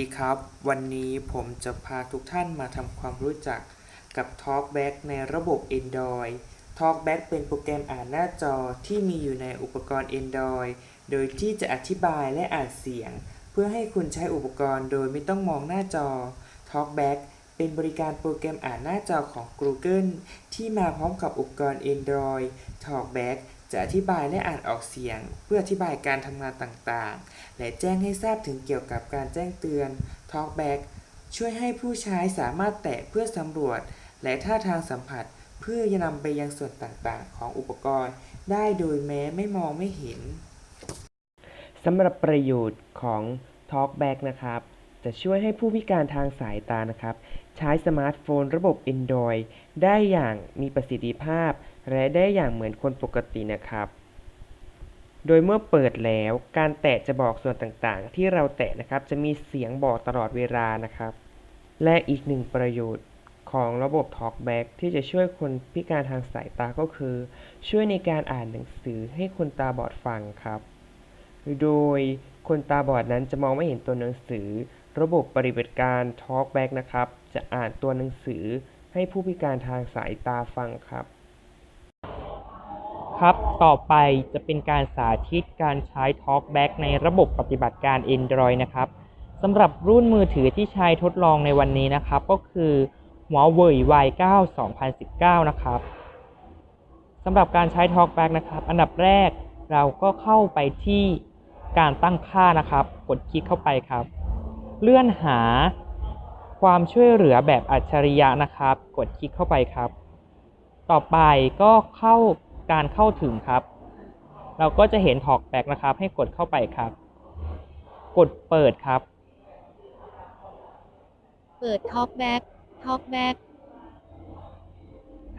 ดีครับ วันนี้ผมจะพาทุกท่านมาทำความรู้จักกับ TalkBack ในระบบ Android TalkBack เป็นโปรแกรมอ่านหน้าจอที่มีอยู่ในอุปกรณ์ Android โดยที่จะอธิบายและอ่านเสียง เพื่อให้คุณใช้อุปกรณ์โดยไม่ต้องมองหน้าจอ TalkBack เป็นบริการโปรแกรมอ่านหน้าจอของ Google ที่มาพร้อมกับอุปกรณ์ Android TalkBack จะอธิบายและอ่านออกเสียง เพื่ออธิบายการทำงานต่างๆ และแจ้งให้ทราบถึงเกี่ยวกับการแจ้งเตือน TalkBack ช่วยให้ผู้ใช้สามารถแตะเพื่อสำรวจ และท่าทางสัมผัส เพื่อนำไปยังส่วนต่างๆ ของอุปกรณ์ ได้โดยแม้ไม่มองไม่เห็นสำหรับประโยชน์ของ TalkBack นะครับ จะช่วยให้ผู้พิการทางสายตานะครับ ใช้สมาร์ทโฟนระบบ Android ได้อย่างมีประสิทธิภาพ และได้อย่างเหมือนคนปกตินะครับ โดยเมื่อเปิดแล้วการแตะจะบอกส่วนต่างๆ ที่เราแตะนะครับจะมีเสียงบอกตลอดเวลานะครับ และอีกหนึ่งประโยชน์ของระบบ TalkBack ที่จะช่วยคนพิการทางสายตาก็คือ ช่วยในการอ่านหนังสือให้คนตาบอดฟังครับ โดยคนตาบอดนั้นจะมองไม่เห็นตัวหนังสือ ระบบปฏิบัติการ TalkBack นะครับ จะอ่านตัวหนังสือให้ผู้พิการทางสายตาฟังครับ ครับ ต่อไปจะเป็นการสาธิตการใช้ TalkBack ในระบบปฏิบัติการ Android นะครับสำหรับรุ่นมือถือที่ใช้ทดลองในวันนี้นะครับ ก็คือหัวเว่ย Y9 2019 นะครับสำหรับการใช้ TalkBack นะครับ อันดับแรกเราก็เข้าไปที่การตั้งค่านะครับ กดคลิกเข้าไปครับ เลื่อนหาความช่วยเหลือแบบอัจฉริยะนะครับ กดคลิกเข้าไปครับ ต่อไปก็เข้า การเข้าถึงครับ เราก็จะเห็น TalkBack นะครับ ให้กดเข้าไปครับ กดเปิดครับ เปิด Talkback Talkback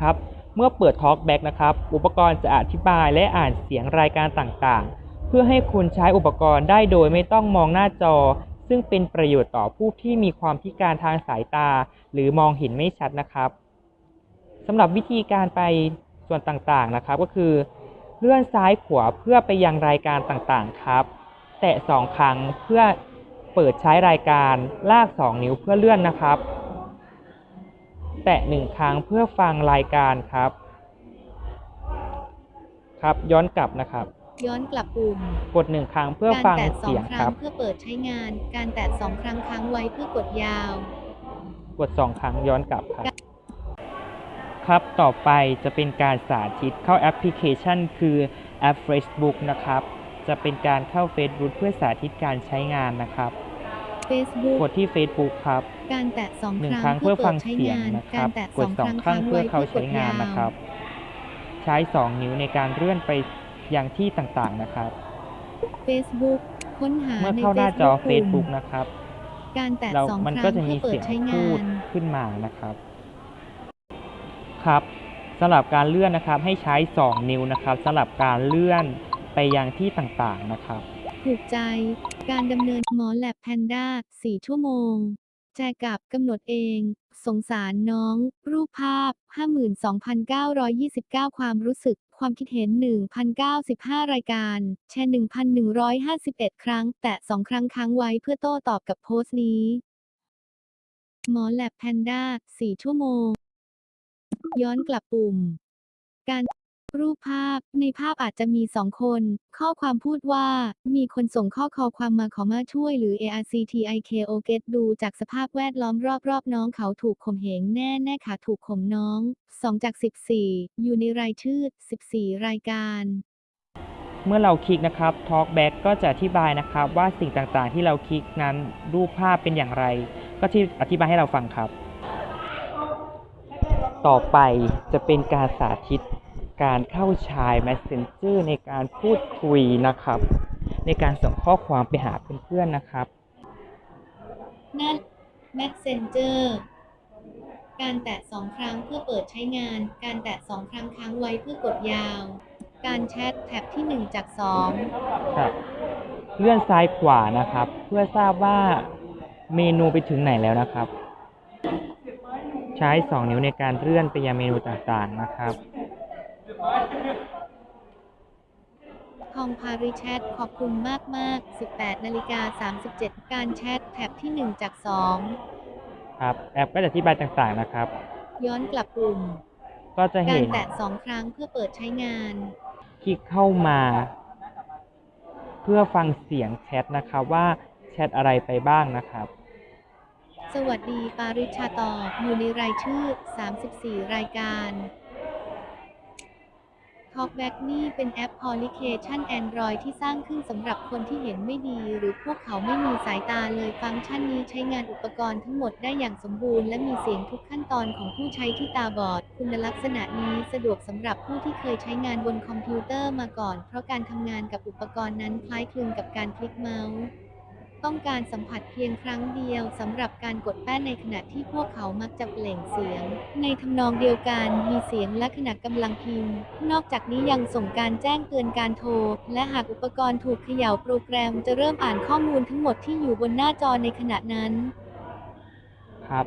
ครับ เมื่อเปิด TalkBack นะครับ อุปกรณ์จะอธิบายและอ่านเสียงรายการต่างๆ เพื่อให้คุณใช้อุปกรณ์ได้โดยไม่ต้องมองหน้าจอ ซึ่งเป็นประโยชน์ต่อผู้ที่มีความพิการทางสายตา หรือมองเห็นไม่ชัดนะครับสำหรับวิธีการไป ส่วนต่างๆนะครับ ก็คือเลื่อนซ้ายขวาเพื่อไปยังรายการต่างๆครับ แตะสองครั้งเพื่อเปิดใช้รายการลาก 2 นิ้วเพื่อเลื่อนนะครับ แตะหนึ่งครั้งเพื่อฟังรายการครับ ครับย้อนกลับนะครับย้อนกลับปุ่ม กดหนึ่งครั้งเพื่อการฟังแตะสอเสีงยงคครั้รังบเพื่อเปิดใช้งาน การแตะสองครั้งค้างไว้เพื่อกดยาว กดสองครั้งย้อนกลับครับ ครับ ต่อไปจะเป็นการสาธิตเข้าแอปพลิเคชัน คือแอป Facebook นะครับ จะเป็นการเข้า Facebook เพื่อสาธิตการใช้งานนะครับ Facebook กดที่ Facebook ครับ การแตะสองหนึ่คงรั้งครั้งเพื่เพื่ออเปิฟัดงใช้เสียงงานนะคการัรบแตะกสดองสอคงรั้งครั้งค้างเพื่ไว้อเพื่เข้าอกใช้ดงายานวนะครับ ใช้สองนิ้วในการเลื่อนไปอย่างที่ต่างๆนะครับ Facebook ค้นหาเมื่อในเข้าหน้าจอปุ่ม Facebook นะครับ การแตะเราสองมันคก็รั้งจะมีเพื่อเปิเสีดยงใช้งาพูดนขึ้นมานะครับ ครับสำหรับการเลื่อนนะครับให้ใช้ 2 นิ้วนะครับสำหรับการเลื่อนไปยังที่ต่างๆนะครับ ถูกใจ การดำเนินหมอแลบแพนด้า 4 ชั่วโมง แจกับกำหนดเอง สงสารน้อง รูปภาพ 52,929 ความรู้สึก ความคิดเห็น 1,095 รายการ แชร์ 1,151 ครั้ง แตะ 2 ครั้งค้างไว้เพื่อโต้ตอบกับโพสต์นี้ หมอแลบแพนด้า 4 ชั่วโมง ย้อนกลับปุ่ม การรูปภาพ ในภาพอาจจะมีสองคน ข้อความพูดว่า มีคนส่งข้อคอความมาขอมาช่วยหรือ ARCTIKO get ดูจากสภาพแวดล้อมรอบๆ น้องเขาถูกข่มเหงแน่แน่ค่ะถูกข่มน้อง 2 จาก 14 อยู่ในรายชื่อ 14 รายการเมื่อเราคลิกนะครับ TalkBack ก็จะอธิบายนะครับว่าสิ่งต่างๆ ที่เราคลิกนั้นรูปภาพเป็นอย่างไร ก็ที่อธิบายให้เราฟังครับ ต่อไปจะเป็นการสาธิตการเข้าใช้ Messenger ในการพูดคุยนะครับ ในการส่งข้อความไปหาเพื่อนๆนะครับนั่น Messenger การแตะสองครั้งเพื่อเปิดใช้งาน การแตะสองครั้งค้างไว้เพื่อกดยาว การแชทแท็บที่ 1 จาก 2 ครับ เลื่อนซ้ายขวานะครับ เพื่อทราบว่าเมนูไปถึงไหนแล้วนะครับใช้ 2 นิ้วในการเลื่อนไปยังเมนูต่างๆนะครับ ทองพาริแชทขอบคุณมากๆ18นาฬิกา37 การแชทแท็บที่ 1 จาก ครับ แอปก็จะอธิบายต่างๆนะครับ 2 ย้อนกลับปุ่ม ก็จะการเห็นแตะ 2 ครั้งเพื่อเปิดใช้งาน คลิกเข้ามา เพื่อฟังเสียงแชทนะครับว่าแชทอะไรไปบ้างนะครับ สวัสดี ปาริชาตอบอยู่ในรายชื่อ 34 รายการ Talkback นี่เป็นแอปพลิเคชัน Android ที่สร้างขึ้นสำหรับคนที่เห็นไม่ดี หรือพวกเขาไม่มีสายตาเลยฟังก์ชันนี้ใช้งานอุปกรณ์ทั้งหมดได้อย่างสมบูรณ์และมีเสียงทุกขั้นตอนของผู้ใช้ที่ตาบอด คุณลักษณะนี้สะดวกสำหรับผู้ที่เคยใช้งานบนคอมพิวเตอร์มาก่อน เพราะการทำงานกับอุปกรณ์นั้นคล้ายคลึงกับการคลิกเมาส์ ต้องการสัมผัสเพียงครั้งเดียวสำหรับการกดแป้นในขณะที่พวกเขามักจะเปล่งเสียง ในทำนองเดียวกันมีเสียงและขณะกำลังพิมพ์ นอกจากนี้ยังส่งการแจ้งเตือนการโทร และหากอุปกรณ์ถูกเขย่าโปรแกรมจะเริ่มอ่านข้อมูลทั้งหมดที่อยู่บนหน้าจอในขณะนั้น ครับ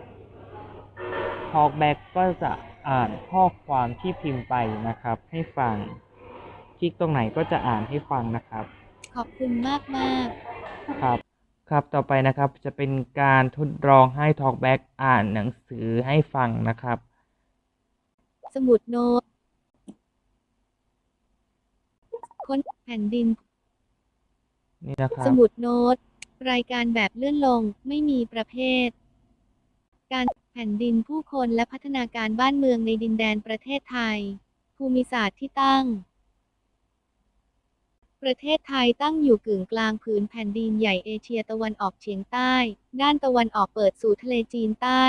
Talkback ก็จะอ่านข้อความที่พิมพ์ไปนะครับ ให้ฟัง คลิกตรงไหนก็จะอ่านให้ฟังนะครับ ขอบคุณมากมากๆครับ ครับต่อไปนะครับจะเป็นการทดลองให้ Talkback อ่านหนังสือให้ฟังนะครับ สมุดโน้ตค้นแผ่นดิน นี่นะครับสมุดโน้ต รายการแบบเลื่อนลงไม่มีประเภท การแผ่นดินผู้คนและพัฒนาการบ้านเมืองในดินแดนประเทศไทย ภูมิศาสตร์ที่ตั้ง ประเทศไทยตั้งอยู่กึ่งกลางผืนแผ่นดินใหญ่เอเชียตะวันออกเฉียงใต้ ด้านตะวันออกเปิดสู่ทะเลจีนใต้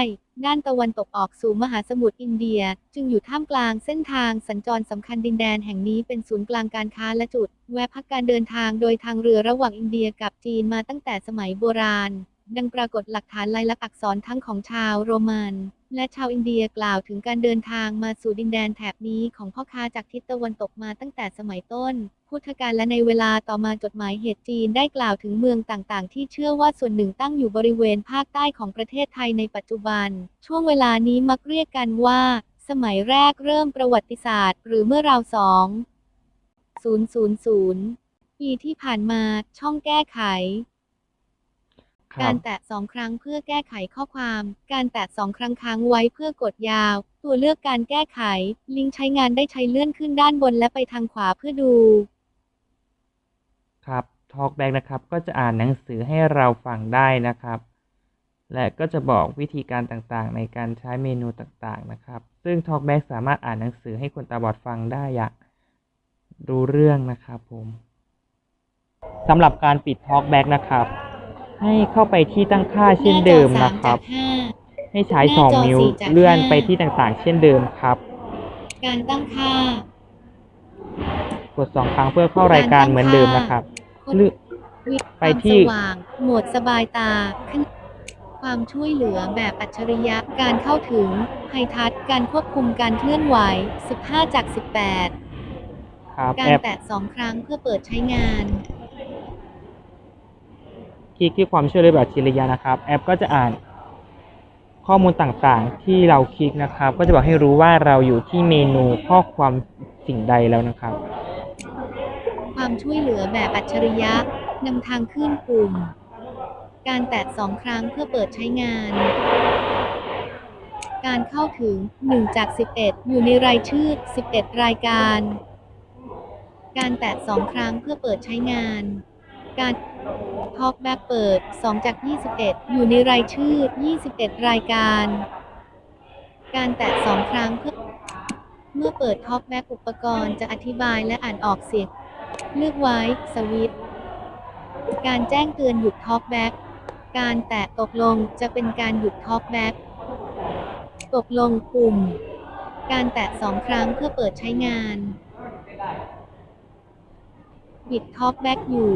ด้านตะวันตกออกสู่มหาสมุทรอินเดีย จึงอยู่ท่ามกลางเส้นทางสัญจรสำคัญดินแดนแห่งนี้เป็นศูนย์กลางการค้าและจุด แวะพักการเดินทางโดยทางเรือระหว่างอินเดียกับจีนมาตั้งแต่สมัยโบราณ ดังปรากฏหลักฐานลายลักษณ์อักษรทั้งของชาวโรมัน และชาวอินเดียกล่าวถึงการเดินทางมาสู่ดินแดนแถบนี้ของพ่อค้าจากทิศตะวันตกมาตั้งแต่สมัยต้น พุทธกาลและในเวลาต่อมาจดหมายเหตุจีนได้กล่าวถึงเมืองต่างๆ ที่เชื่อว่าส่วนหนึ่งตั้งอยู่บริเวณภาคใต้ของประเทศไทยในปัจจุบัน ช่วงเวลานี้มักเรียกกันว่า สมัยแรกเริ่มประวัติศาสตร์ หรือเมื่อราวสอง000ปีที่ผ่านมาช่องแก้ไข กาบรแตะสองครั้งเพื่อแก้ไขข้อความ การแตะสองครั้งค้างไว้เพื่อกดยาว ตัวเลือกการแก้ไข ลิงก์ใช้งานได้ใช้เลื่อนขึ้นด้านบนและไปทางขวาเพื่อดู ครับ Talkback นะครับ ก็จะอ่านหนังสือให้เราฟังได้นะครับ และก็จะบอกวิธีการต่างๆ ในการใช้เมนูต่างๆนะครับ ซึ่ง Talkback สามารถอ่านหนังสือให้คนตาบอดฟังได้อย่างรู้เรื่องนะครับผมสำหรับการปิด Talkback นะครับ ให้เข้าไปที่ตั้งค่าเช่นเดิมนะครับหน้าจอสามจากห้าให้ใช้หน้าจอ2นิ้วสี่จากเลื่อนห้าไปที่ต่างๆ เช่นเดิมครับ การตั้งค่ากด2ครั้งเพื่อเข้ารายการเหมือนเดิมนะครับคนเลือกวิไปที่ความสว่างโหมดสบายตาขณะความช่วยเหลือแบบอัจฉริยะ การเข้าถึงไฮทัชการควบคุมการเคลื่อนไหว 15 จาก 18ครับการแอปแตะสองครั้งเพื่อเปิดใช้งาน คลิกที่ความช่วยเหลือแบบอัจฉริยะนะครับ แอปก็จะอ่านข้อมูลต่างๆ ที่เราคลิกนะครับ ก็จะบอกให้รู้ว่าเราอยู่ที่เมนูข้อความสิ่งใดแล้วนะครับ ความช่วยเหลือแบบอัจฉริยะนำทางขึ้นปุ่ม การแตะสองครั้งเพื่อเปิดใช้งาน การเข้าถึง 1 จาก 11 อยู่ในรายชื่อ 11 รายการ การแตะสองครั้งเพื่อเปิดใช้งาน การ Talkback เปิด 2 จาก 21 อยู่ในรายชื่อ 21 รายการ การแตะสองครั้งเพื่อเมื่อเปิด Talkback อุปกรณ์จะอธิบายและอ่านออกเสียง เลือกไว้ สวิตช์การแจ้งเตือนหยุด Talkback การแตะตกลงจะเป็นการหยุด Talkback ตกลงปุ่ม การแตะสองครั้งเพื่อเปิดใช้งานปิด Talkback อยู่